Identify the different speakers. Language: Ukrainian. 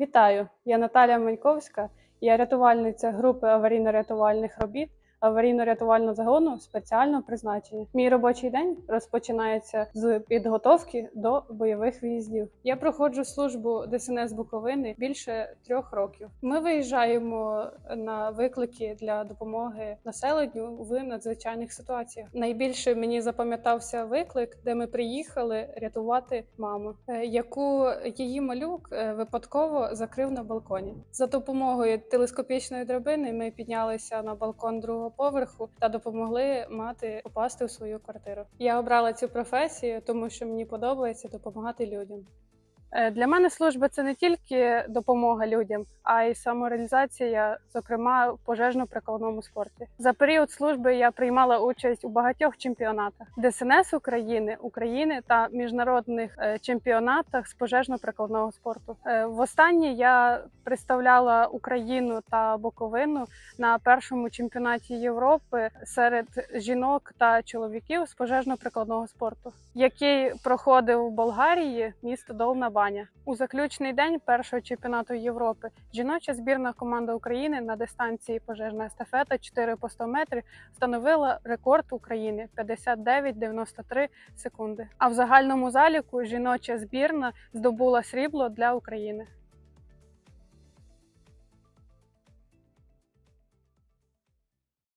Speaker 1: Вітаю! Я Наталія Маньковська, я рятувальниця групи аварійно-рятувальних робіт аварійно-рятувального загону спеціального призначення. Мій робочий день розпочинається з підготовки до бойових виїздів. Я проходжу службу ДСНС Буковини більше трьох років. Ми виїжджаємо на виклики для допомоги населенню в надзвичайних ситуаціях. Найбільше мені запам'ятався виклик, де ми приїхали рятувати маму, е, яку її малюк е, випадково закрив на балконі. За допомогою телескопічної драбини ми піднялися на балкон другого поверху та допомогли мати попасти у свою квартиру. Я обрала цю професію, тому що мені подобається допомагати людям. Е, Для мене служба це не тільки допомога людям, а й самореалізація, зокрема в пожежно-прикладному спорті. За період служби я приймала участь у багатьох чемпіонатах ДСНС України, України та міжнародних е, чемпіонатах з пожежно-прикладного спорту. Е, Востаннє я представляла Україну та Буковину на першому чемпіонаті Європи серед жінок та чоловіків з пожежно-прикладного спорту, який проходив у Болгарії, місто Долна Баня. У заключний день першого чемпіонату Європи жіноча збірна команда України на дистанції пожежна естафета 4 по 100 метрів встановила рекорд України 59,93 секунди. А в загальному заліку жіноча збірна здобула срібло для України.